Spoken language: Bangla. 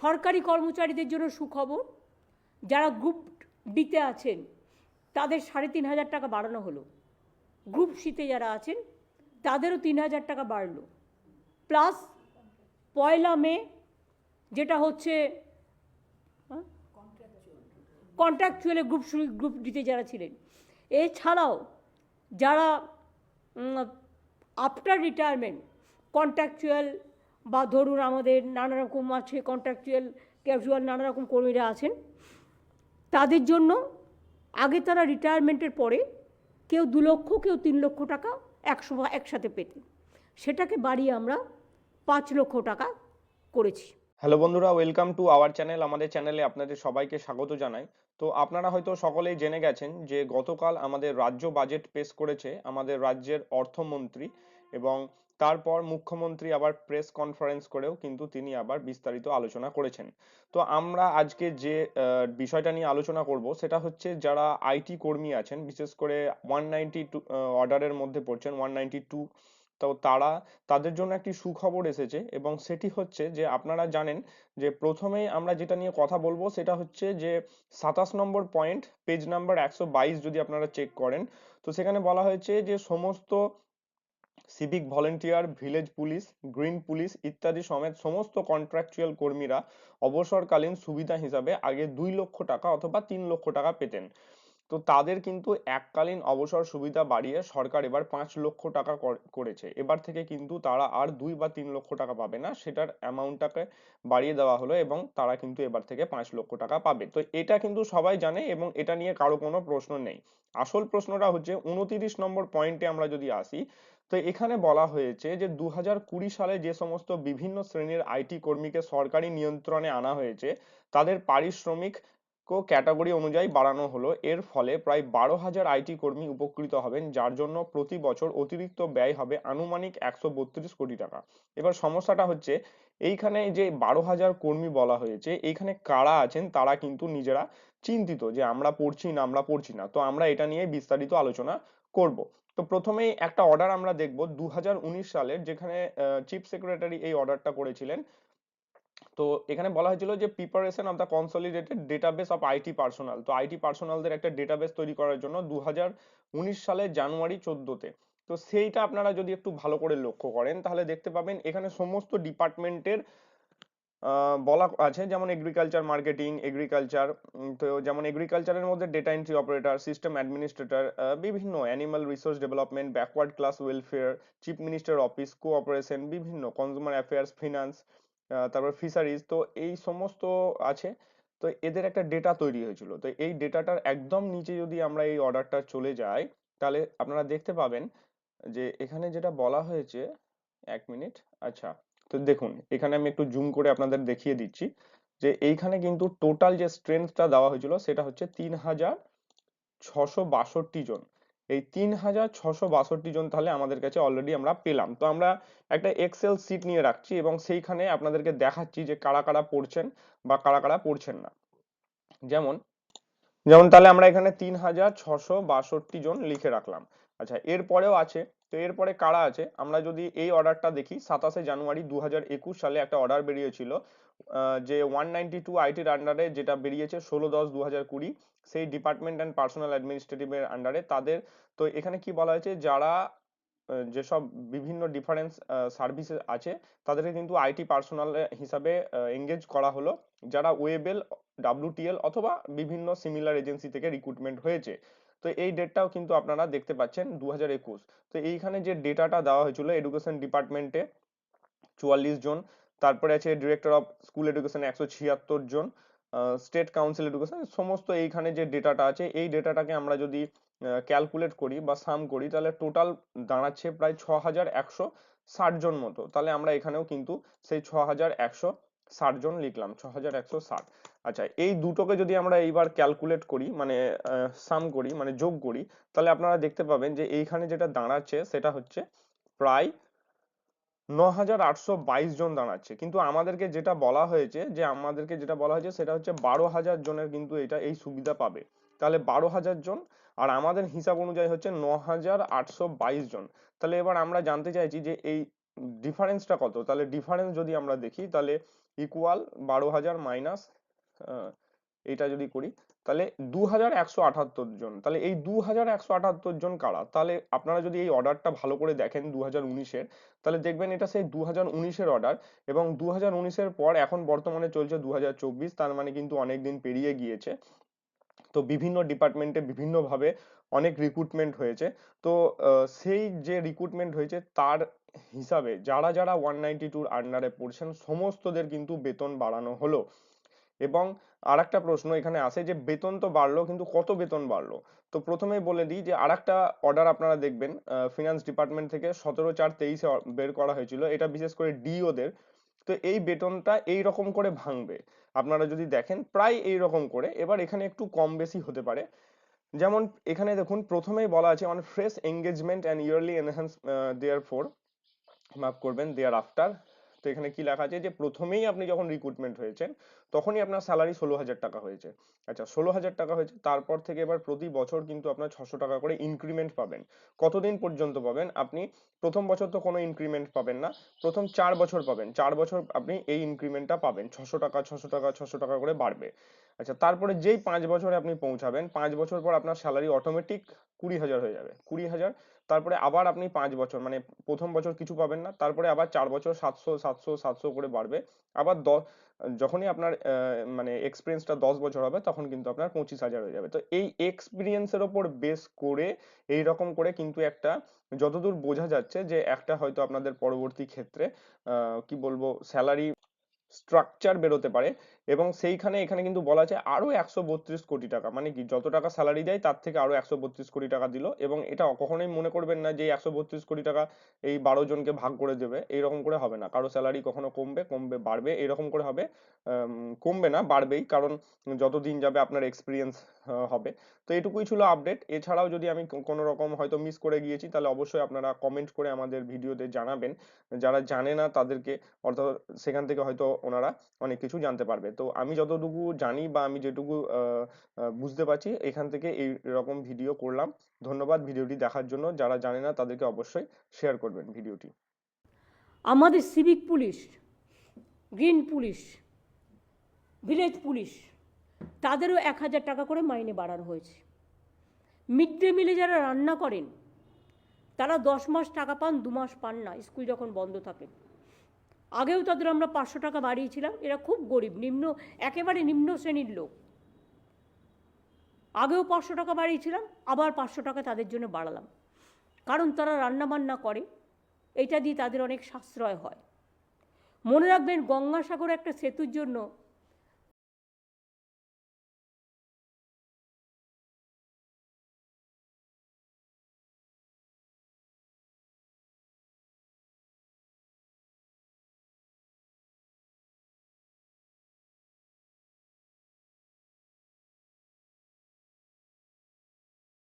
সরকারি কর্মচারীদের জন্য সুখবর, যারা গ্রুপ ডিতে আছেন, তাদের সাড়ে তিন হাজার টাকা বাড়ানো হলো। গ্রুপ সিতে যারা আছেন, তাদেরও তিন হাজার টাকা বাড়লো। প্লাস পয়লা মে, যেটা হচ্ছে কন্ট্রাকচুয়ালে গ্রুপ গ্রুপ ডিতে যারা ছিলেন। এছাড়াও, যারা আফটার রিটায়ারমেন্ট কন্ট্রাকচুয়াল বা ধরুন আমাদের নানা রকম আছে কন্ট্রাকচুয়াল ক্যাজুয়াল নানা রকম কর্মীরা আছেন, তাদের জন্য আগে তারা রিটায়ারমেন্টের পরে কেউ দু লক্ষ, কেউ তিন লক্ষ টাকা একশো একসাথে পেতেন। সেটাকে বাড়িয়ে আমরা পাঁচ লক্ষ টাকা করেছি। হ্যালো বন্ধুরা ওয়েলকাম টু আওয়ার চ্যানেল আমাদের চ্যানেলে আপনাদের সবাইকে স্বাগত জানাই। তো আপনারা হয়তো সকলেই জেনে গেছেন যে গতকাল আমাদের রাজ্য বাজেট পেশ করেছে আমাদের রাজ্যের অর্থমন্ত্রী এবং তারপর মুখ্যমন্ত্রী আবার প্রেস কনফারেন্স করেও কিন্তু তিনি আবার বিস্তারিত আলোচনা করেছেন। তো আমরা আজকে যে বিষয়টা নিয়ে আলোচনা করব সেটা হচ্ছে যারা আইটি কর্মী আছেন, বিশেষ করে ওয়ান নাইনটি টু অর্ডারের মধ্যে পড়ছেন ওয়ান নাইনটি টু তো তারা, তাদের জন্য একটি সুখবর এসেছে এবং সেটি হচ্ছে যে আপনারা জানেন যে প্রথমেই আমরা যেটা নিয়ে কথা বলব সেটা হচ্ছে যে সাতাশ নম্বর পয়েন্ট পেজ নাম্বার একশো বাইশ যদি আপনারা চেক করেন, তো সেখানে বলা হয়েছে যে সমস্ত civic volunteer village police green police ইত্যাদি সমেত সমস্ত কন্ট্রাকচুয়াল কর্মীরা অবসরকালীন সুবিধা হিসাবে আগে দুই লক্ষ টাকা অথবা তিন লক্ষ টাকা পেতেন। তো তাদের কিন্তু এককালীন অবসর সুবিধা বাড়িয়ে সরকার এবার পাঁচ লক্ষ টাকা কর- করেছে। এবার থেকে কিন্তু তারা আর দুই বা তিন লক্ষ টাকা পাবে না, সেটার অ্যামাউন্টটাকে বাড়িয়ে দেওয়া হলো এবং তারা কিন্তু এবার থেকে পাঁচ লক্ষ টাকা পাবে। তো এটা কিন্তু সবাই জানে এবং এটা নিয়ে কারও কোনো প্রশ্ন নেই। আসল প্রশ্নটা হচ্ছে, উনতিরিশ নম্বর পয়েন্টে আমরা যদি আসি তো এখানে বলা হয়েছে যে দু সালে যে সমস্ত বিভিন্ন শ্রেণির আইটি কর্মীকে সরকারি নিয়ন্ত্রণে আনা হয়েছে, তাদের পারিশ্রমিক কো ক্যাটাগরি অনুযায়ী বাড়ানো হলো। এর ফলে প্রায় বারো হাজার আইটি কর্মী উপকৃত হবেন, যার জন্য প্রতি বছর অতিরিক্ত ব্যয় হবে আনুমানিক একশো বত্রিশ কোটি টাকা। এবার সমস্যাটা হচ্ছে, এইখানে যে বারো হাজার কর্মী বলা হয়েছে, এইখানে কারা আছেন তারা কিন্তু নিজেরা চিন্তিত যে আমরা পড়ছি না, আমরা পড়ছি না। তো আমরা এটা নিয়ে বিস্তারিত আলোচনা করব। তো প্রথমেই একটা অর্ডার আমরা দেখব দু সালের যেখানে চিফ সেক্রেটারি এই অর্ডারটা করেছিলেন। তো এখানে বলা হয়েছিল যে preparation of the consolidated database of IT personal তো আইটি পার্সোনালদের একটা ডেটাবেস তৈরি করার জন্য দু হাজার উনিশ সালের জানুয়ারি চোদ্দতে তো। সেইটা আপনারা যদি একটু ভালো করে লক্ষ্য করেন, তাহলে দেখতে পাবেন এখানে সমস্ত ডিপার্টমেন্টের বলা আছে যেমন এগ্রিকালচার মার্কেটিং এগ্রিকালচার তো যেমন এগ্রিকালচারের মধ্যে data entry operator system administrator বিভিন্ন animal resource development backward class welfare chief minister office cooperation বিভিন্ন কনজিউমার অ্যাফেয়ার্স ফিনান্স তারপর ফিশারিজ তো এই সমস্ত আছে। তো এদের একটা ডেটা তৈরি হয়েছিল। তো এই ডেটাটার একদম নিচে যদি আমরা এই অর্ডারটা চলে যাই, তাহলে আপনারা দেখতে পাবেন যে এখানে যেটা বলা হয়েছে, এক মিনিট আচ্ছা তো দেখুন, এখানে আমি একটু জুম করে আপনাদের দেখিয়ে দিচ্ছি যে এইখানে কিন্তু টোটাল যে স্ট্রেংথটা দেওয়া হয়েছিল সেটা হচ্ছে তিন হাজার ছশো বাষট্টি জন। এই তিন হাজার ছশো বাষট্টি জন তাহলে আমাদের কাছে অলরেডি আমরা পেলাম। তো আমরা একটা এক্সেল সিট নিয়ে রাখছি এবং সেইখানে আপনাদেরকে দেখাচ্ছি যে কারা কারা পড়ছেন বা কারা কারা পড়ছেন না। যেমন যেমন তাহলে আমরা এখানে তিন হাজার ছশো বাষট্টি জন লিখে রাখলাম। আচ্ছা এরপরেও আছে তো এরপরে কারা আছে? আমরা যদি এই অর্ডারটা দেখি, সাতাশে জানুয়ারি দুই হাজার একুশ সালে একটা অর্ডার বেরিয়েছিল যে ওয়ান নাইনটি টু আইটির আন্ডারে যেটা বেরিয়েছে ষোলো দশ দু হাজার কুড়ি, সেই ডিপার্টমেন্ট অ্যান্ড পার্সোনাল অ্যাডমিনিস্ট্রেটিভের আন্ডারে তাদের, তো এখানে কি বলা হয়েছে? যারা যেসব বিভিন্ন ডিফারেন্স সার্ভিস আছে, তাদেরকে কিন্তু আইটি পার্সোনাল হিসাবে এঙ্গেজ করা হলো, যারা ওয়েবেল ডাব্লিউটিএল অথবা বিভিন্ন সিমিলার এজেন্সি থেকে রিক্রুটমেন্ট হয়েছে। তো এই ডেটটাও কিন্তু আপনারা দেখতে পাচ্ছেন দু তো এইখানে যে ডেটাটা দেওয়া হয়েছিল এডুকেশন ডিপার্টমেন্টে চুয়াল্লিশ জন, তারপরে আছে ডিরেক্টর অফ স্কুল এডুকেশন একশো ছিয়াত্তর জন স্টেট কাউন্সিল এডুকেশন সমস্ত এইখানে যে ডেটাটা আছে, এই ডেটাটাকে আমরা যদি ক্যালকুলেট করি বা সাম করি, তাহলে টোটাল দাঁড়াচ্ছে প্রায় ছ হাজার একশো ষাট জন মতো। তাহলে আমরা এখানেও কিন্তু সেই ছ হাজার একশো ষাট জন লিখলাম ছ হাজার একশো ষাট। আচ্ছা এই দুটোকে যদি আমরা এইবার ক্যালকুলেট করি মানে সাম করি মানে যোগ করি, তাহলে আপনারা দেখতে পাবেন যে এইখানে যেটা দাঁড়াচ্ছে সেটা হচ্ছে প্রায় ন হাজার আটশো বাইশ জন দাঁড়াচ্ছে। কিন্তু আমাদেরকে যেটা বলা হয়েছে, যে আমাদেরকে যেটা বলা হয়েছে সেটা হচ্ছে বারো হাজার জনের কিন্তু এটা এই সুবিধা পাবে। তাহলে বারো হাজার জন, আর আমাদের হিসাব অনুযায়ী হচ্ছে ন হাজার আটশো বাইশ জন। তাহলে এবার আমরা জানতে চাইছি যে এই ডিফারেন্সটা কত? তাহলে ডিফারেন্স যদি আমরা দেখি, তাহলে ইকুয়াল বারো হাজার মাইনাস এইটা যদি করি, তাহলে দু হাজার একশো আটাত্তর জন, তাহলে এই দু হাজার একশো আটাত্তর জন কারা? তাহলে আপনারা যদি এই অর্ডারটা ভালো করে দেখেন দু হাজার উনিশের, তাহলে দেখবেন এটা সেই দু হাজার উনিশের অর্ডার এবং দু হাজার উনিশের পর এখন বর্তমানে চলছে দু হাজার চব্বিশ, তার মানে কিন্তু অনেক দিন পেরিয়ে গিয়েছে। তো বিভিন্ন ডিপার্টমেন্টে বিভিন্নভাবে অনেক রিক্রুটমেন্ট হয়েছে। তো সেই যে রিক্রুটমেন্ট হয়েছে, তার হিসাবে যারা যারা ওয়ান নাইনটি টুর আন্ডারে পড়ছেন, সমস্তদের কিন্তু বেতন বাড়ানো হলো। এবং আর একটা প্রশ্ন এখানে আসে যে, বেতন তো বাড়লো, কিন্তু কত বেতন বাড়লো? তো প্রথমেই বলে দিই যে আর একটা অর্ডার আপনারা দেখবেন ফিনান্স ডিপার্টমেন্ট থেকে সতেরো চার তেইশে বের করা হয়েছিল। এটা বিশেষ করে ডিওদের তো এই বেতনটা এই রকম করে ভাঙবে। আপনারা যদি দেখেন, প্রায় এই রকম করে। এবার এখানে একটু কম বেশি হতে পারে। যেমন এখানে দেখুন, প্রথমেই বলা আছে on fresh engagement and yearly enhance their four মাফ করবেন দেয়ার আফটার তো এখানে কি লেখা আছে? যে প্রথমেই আপনি যখন রিক্রুটমেন্ট হয়েছেন, তখনই আপনার স্যালারি ষোলো হাজার টাকা হয়েছে। আচ্ছা ষোলো হাজার টাকা হয়েছে, তারপর থেকে এবার প্রতি বছর কিন্তু আপনার ছশো টাকা করে ইনক্রিমেন্ট পাবেন। কতদিন পর্যন্ত পাবেন? আপনি প্রথম বছর তো কোনো ইনক্রিমেন্ট পাবেন না, প্রথম চার বছর পাবেন। চার বছর আপনি এই ইনক্রিমেন্টটা পাবেন। ছশো টাকা ছশো টাকা ছশো টাকা করে বাড়বে। আচ্ছা তারপরে যেই পাঁচ বছরে আপনি পৌঁছাবেন, পাঁচ বছর পর আপনার স্যালারি অটোমেটিক কুড়ি হাজার হয়ে যাবে। কুড়ি হাজার তারপরে আবার আপনি পাঁচ বছর মানে প্রথম বছর কিছু পাবেন না, তারপরে আবার চার বছর সাতশো সাতশো সাতশো করে বাড়বে। আবার দশ, যখনই আপনার মানে এক্সপিরিয়েন্সটা দশ বছর হবে, তখন কিন্তু আপনার পঁচিশ হাজার হয়ে যাবে। তো এই এক্সপিরিয়েন্সের ওপর বেস করে এই রকম করে কিন্তু একটা, যতদূর বোঝা যাচ্ছে যে একটা হয়তো আপনাদের পরবর্তী ক্ষেত্রে কি বলব স্যালারি স্ট্রাকচার বেরোতে পারে এবং সেইখানে, এখানে কিন্তু বলা আছে আরও একশো বত্রিশ কোটি টাকা। মানে কি, যত টাকা স্যালারি দেয়, তার থেকে আরও একশো বত্রিশ কোটি টাকা দিল এবং এটা কখনোই মনে করবেন না যে একশো বত্রিশ কোটি টাকা এই বারো জনকে ভাগ করে দেবে। এইরকম করে হবে না। কারও স্যালারি কখনো কমবে কমবে, বাড়বে, এরকম করে হবে। কমবে না, বাড়বেই, কারণ যত দিন যাবে আপনার এক্সপিরিয়েন্স হবে। তো এটুকুই ছিল আপডেট এছাড়াও যদি আমি কোনো রকম হয়তো মিস করে গিয়েছি, তাহলে অবশ্যই আপনারা কমেন্ট করে আমাদের ভিডিওতে জানাবেন। যারা জানে না তাদেরকে, অর্থাৎ সেখান থেকে হয়তো ওনারা অনেক কিছু জানতে পারবে। তো আমি যতটুকু জানি বা আমি যেটুকু বুঝতে পারছি, এখান থেকে এই রকম ভিডিও করলাম। ধন্যবাদ ভিডিওটি দেখার জন্য। যারা জানে না, তাদেরকে অবশ্যই শেয়ার করবেন ভিডিওটি। আমাদের civic police green police village police তাদেরও এক হাজার টাকা করে মাইনে বাড়ানো হয়েছে। মিড ডে মিলে যারা রান্না করেন, তারা দশ মাস টাকা পান, দু মাস পান না, স্কুল যখন বন্ধ থাকে। আগেও তাদের আমরা পাঁচশো টাকা বাড়িয়েছিলাম, এরা খুব গরিব, নিম্ন, একেবারে নিম্ন শ্রেণির লোক। আগেও পাঁচশো টাকা বাড়িয়েছিলাম, আবার পাঁচশো টাকা তাদের জন্য বাড়ালাম। কারণ তারা রান্না বান্না করে, এটা দিয়ে তাদের অনেক সাশ্রয় হয়। মনে রাখবেন, গঙ্গাসাগর একটা সেতুর জন্য